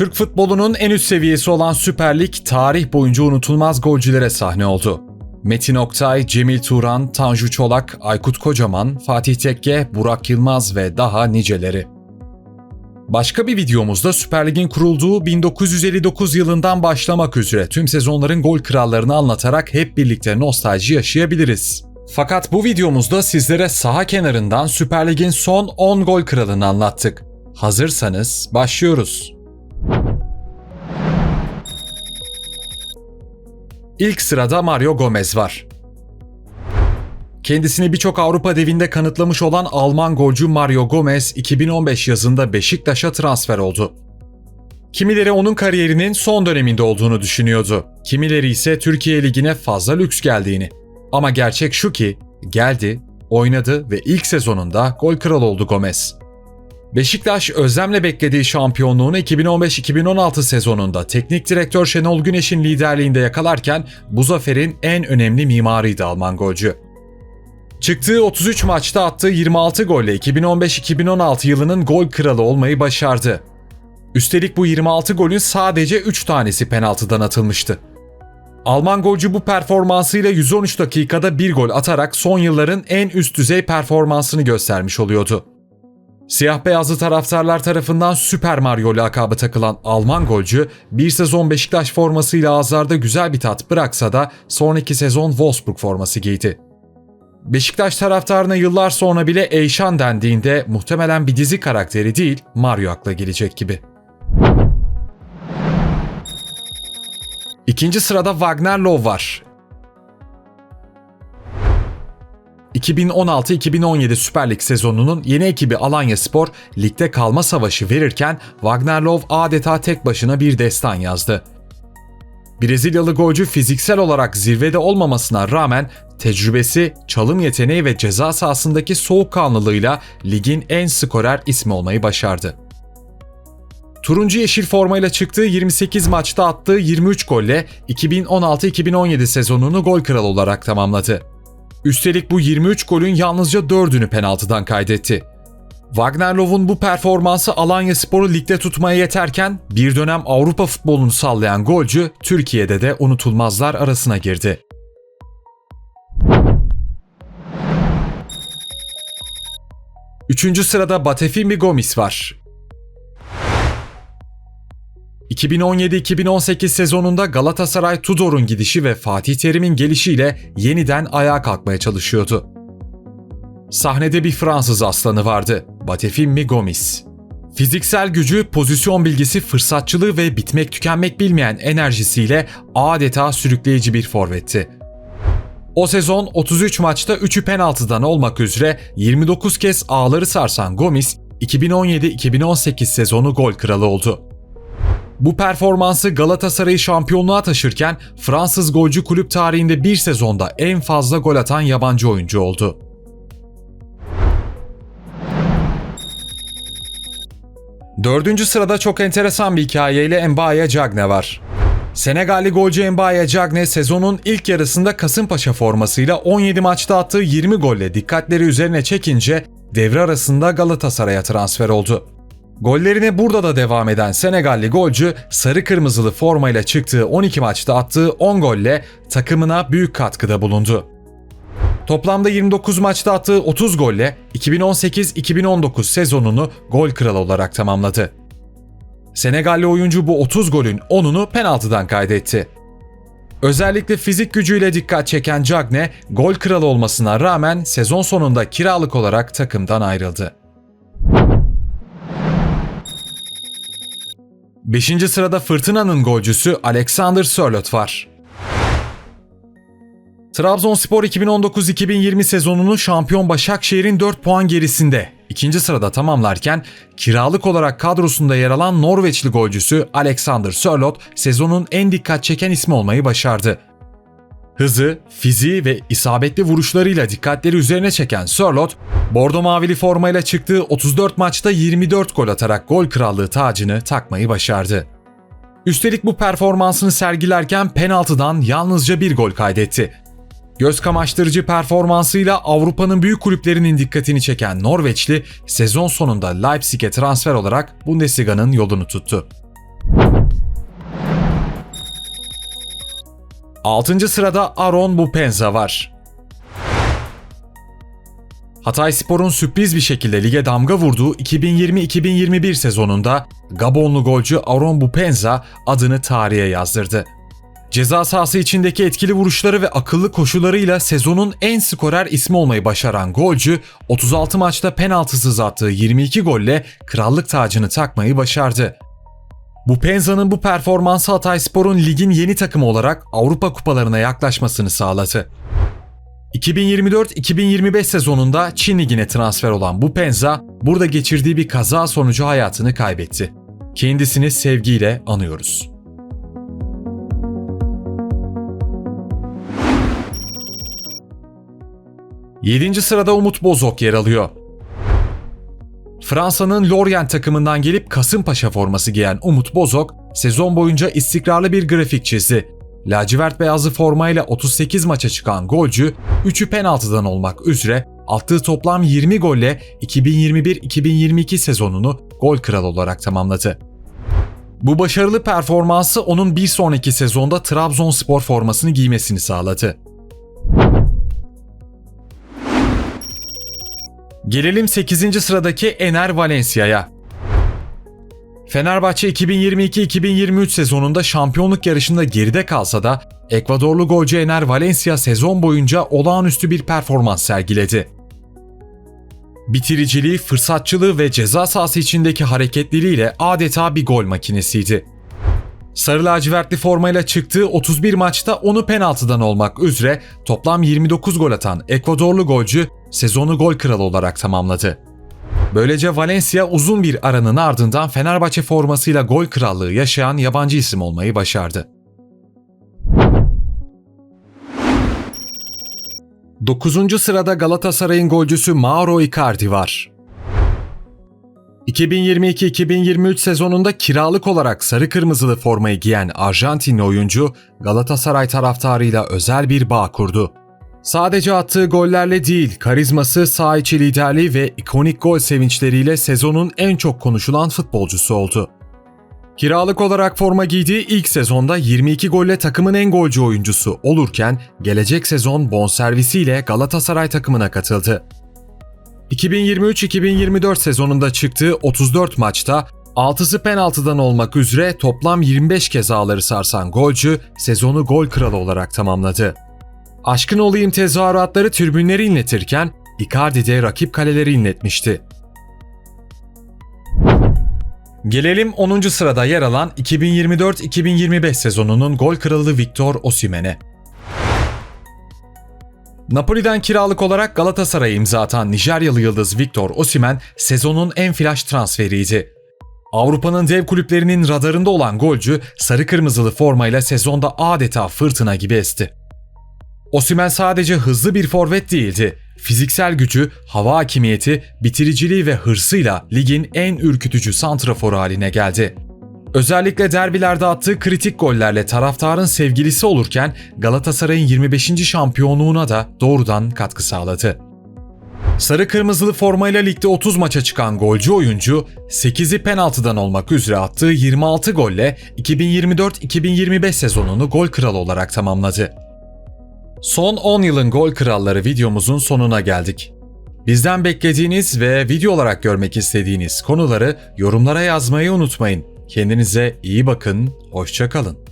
Türk futbolunun en üst seviyesi olan Süper Lig tarih boyunca unutulmaz golcülere sahne oldu. Metin Oktay, Cemil Turan, Tanju Çolak, Aykut Kocaman, Fatih Tekke, Burak Yılmaz ve daha niceleri. Başka bir videomuzda Süper Lig'in kurulduğu 1959 yılından başlamak üzere tüm sezonların gol krallarını anlatarak hep birlikte nostalji yaşayabiliriz. Fakat bu videomuzda sizlere saha kenarından Süper Lig'in son 10 gol kralını anlattık. Hazırsanız başlıyoruz. İlk sırada Mario Gomez var. Kendisini birçok Avrupa devinde kanıtlamış olan Alman golcü Mario Gomez 2015 yazında Beşiktaş'a transfer oldu. Kimileri onun kariyerinin son döneminde olduğunu düşünüyordu. Kimileri ise Türkiye Ligi'ne fazla lüks geldiğini. Ama gerçek şu ki geldi, oynadı ve ilk sezonunda gol kralı oldu Gomez. Beşiktaş özlemle beklediği şampiyonluğunu 2015-2016 sezonunda teknik direktör Şenol Güneş'in liderliğinde yakalarken bu zaferin en önemli mimarıydı Alman golcü. Çıktığı 33 maçta attığı 26 golle 2015-2016 yılının gol kralı olmayı başardı. Üstelik bu 26 golün sadece 3 tanesi penaltıdan atılmıştı. Alman golcü bu performansıyla 113 dakikada bir gol atarak son yılların en üst düzey performansını göstermiş oluyordu. Siyah beyazlı taraftarlar tarafından Süper Mario lakabı takılan Alman golcü bir sezon Beşiktaş formasıyla ağızlarda güzel bir tat bıraksa da sonraki sezon Wolfsburg forması giydi. Beşiktaş taraftarına yıllar sonra bile Eyşan dendiğinde muhtemelen bir dizi karakteri değil Mario akla gelecek gibi. İkinci sırada Wagner Love var. 2016-2017 Süper Lig sezonunun yeni ekibi Alanya Spor ligde kalma savaşı verirken Wagner Love adeta tek başına bir destan yazdı. Brezilyalı golcü fiziksel olarak zirvede olmamasına rağmen tecrübesi, çalım yeteneği ve ceza sahasındaki soğukkanlılığıyla ligin en skorer ismi olmayı başardı. Turuncu yeşil formayla çıktığı 28 maçta attığı 23 golle 2016-2017 sezonunu gol kralı olarak tamamladı. Üstelik bu 23 golün yalnızca 4'ünü penaltıdan kaydetti. Wagner Love'un bu performansı Alanya Spor'u ligde tutmaya yeterken bir dönem Avrupa futbolunu sallayan golcü Türkiye'de de unutulmazlar arasına girdi. Üçüncü sırada Batefimi Gomis var. 2017-2018 sezonunda Galatasaray Tudor'un gidişi ve Fatih Terim'in gelişiyle yeniden ayağa kalkmaya çalışıyordu. Sahnede bir Fransız aslanı vardı, Batefimmi Gomis. Fiziksel gücü, pozisyon bilgisi, fırsatçılığı ve bitmek tükenmek bilmeyen enerjisiyle adeta sürükleyici bir forvetti. O sezon 33 maçta 3'ü penaltıdan olmak üzere 29 kez ağları sarsan Gomis, 2017-2018 sezonu gol kralı oldu. Bu performansı Galatasaray'ı şampiyonluğa taşırken Fransız golcü kulüp tarihinde bir sezonda en fazla gol atan yabancı oyuncu oldu. Dördüncü sırada çok enteresan bir hikayeyle Mbaye Cagne var. Senegalli golcü Mbaye Cagne sezonun ilk yarısında Kasımpaşa formasıyla 17 maçta attığı 20 golle dikkatleri üzerine çekince devre arasında Galatasaray'a transfer oldu. Gollerine burada da devam eden Senegalli golcü sarı kırmızılı formayla çıktığı 12 maçta attığı 10 golle takımına büyük katkıda bulundu. Toplamda 29 maçta attığı 30 golle 2018-2019 sezonunu gol kralı olarak tamamladı. Senegalli oyuncu bu 30 golün 10'unu penaltıdan kaydetti. Özellikle fizik gücüyle dikkat çeken Cagne, gol kralı olmasına rağmen sezon sonunda kiralık olarak takımdan ayrıldı. 5. sırada Fırtına'nın golcüsü Alexander Sörloth var. Trabzonspor 2019-2020 sezonunu şampiyon Başakşehir'in 4 puan gerisinde ikinci sırada tamamlarken kiralık olarak kadrosunda yer alan Norveçli golcüsü Alexander Sörloth sezonun en dikkat çeken ismi olmayı başardı. Hızı, fiziği ve isabetli vuruşlarıyla dikkatleri üzerine çeken Sörloth, Bordo Mavili formayla çıktığı 34 maçta 24 gol atarak gol krallığı tacını takmayı başardı. Üstelik bu performansını sergilerken penaltıdan yalnızca bir gol kaydetti. Göz kamaştırıcı performansıyla Avrupa'nın büyük kulüplerinin dikkatini çeken Norveçli sezon sonunda Leipzig'e transfer olarak Bundesliga'nın yolunu tuttu. Altıncı sırada Aron Bupenza var. Hatay Spor'un sürpriz bir şekilde lige damga vurduğu 2020-2021 sezonunda Gabonlu golcü Aron Bupenza adını tarihe yazdırdı. Ceza sahası içindeki etkili vuruşları ve akıllı koşularıyla sezonun en skorer ismi olmayı başaran golcü 36 maçta penaltısız attığı 22 golle krallık tacını takmayı başardı. Bu Penza'nın bu performansı Hatayspor'un ligin yeni takımı olarak Avrupa kupalarına yaklaşmasını sağladı. 2024-2025 sezonunda Çin Ligi'ne transfer olan bu Penza, burada geçirdiği bir kaza sonucu hayatını kaybetti. Kendisini sevgiyle anıyoruz. Yedinci sırada Umut Bozok yer alıyor. Fransa'nın Lorient takımından gelip Kasımpaşa forması giyen Umut Bozok, sezon boyunca istikrarlı bir grafik çizdi. Lacivert beyazlı formayla 38 maça çıkan golcü, 3'ü penaltıdan olmak üzere attığı toplam 20 golle 2021-2022 sezonunu gol kralı olarak tamamladı. Bu başarılı performansı onun bir sonraki sezonda Trabzonspor formasını giymesini sağladı. Gelelim 8. sıradaki Ener Valencia'ya. Fenerbahçe 2022-2023 sezonunda şampiyonluk yarışında geride kalsa da Ekvadorlu golcü Ener Valencia sezon boyunca olağanüstü bir performans sergiledi. Bitiriciliği, fırsatçılığı ve ceza sahası içindeki hareketleriyle adeta bir gol makinesiydi. Sarı lacivertli formayla çıktığı 31 maçta onu penaltıdan olmak üzere toplam 29 gol atan Ekvadorlu golcü sezonu gol kralı olarak tamamladı. Böylece Valencia uzun bir aranın ardından Fenerbahçe formasıyla gol krallığı yaşayan yabancı isim olmayı başardı. 9. sırada Galatasaray'ın golcüsü Mauro Icardi var. 2022-2023 sezonunda kiralık olarak sarı kırmızılı formayı giyen Arjantinli oyuncu Galatasaray taraftarıyla özel bir bağ kurdu. Sadece attığı gollerle değil, karizması, saha içi liderliği ve ikonik gol sevinçleriyle sezonun en çok konuşulan futbolcusu oldu. Kiralık olarak forma giydiği ilk sezonda 22 golle takımın en golcü oyuncusu olurken gelecek sezon bonservisiyle Galatasaray takımına katıldı. 2023-2024 sezonunda çıktığı 34 maçta 6'sı penaltıdan olmak üzere toplam 25 kez ağları sarsan golcü sezonu gol kralı olarak tamamladı. Aşkın olayım tezahüratları tribünleri inletirken Icardi de rakip kaleleri inletmişti. Gelelim 10. sırada yer alan 2024-2025 sezonunun gol kralı Victor Osimhen'e. Napoli'den kiralık olarak Galatasaray'a imza atan Nijeryalı yıldız Victor Osimhen sezonun en flash transferiydi. Avrupa'nın dev kulüplerinin radarında olan golcü sarı kırmızılı formayla sezonda adeta fırtına gibi esti. Osimhen sadece hızlı bir forvet değildi. Fiziksel gücü, hava hakimiyeti, bitiriciliği ve hırsıyla ligin en ürkütücü santraforu haline geldi. Özellikle derbilerde attığı kritik gollerle taraftarın sevgilisi olurken Galatasaray'ın 25. şampiyonluğuna da doğrudan katkı sağladı. Sarı kırmızılı formayla ligde 30 maça çıkan golcü oyuncu, 8'i penaltıdan olmak üzere attığı 26 golle 2024-2025 sezonunu gol kralı olarak tamamladı. Son 10 yılın gol kralları videomuzun sonuna geldik. Bizden beklediğiniz ve video olarak görmek istediğiniz konuları yorumlara yazmayı unutmayın. Kendinize iyi bakın, hoşça kalın.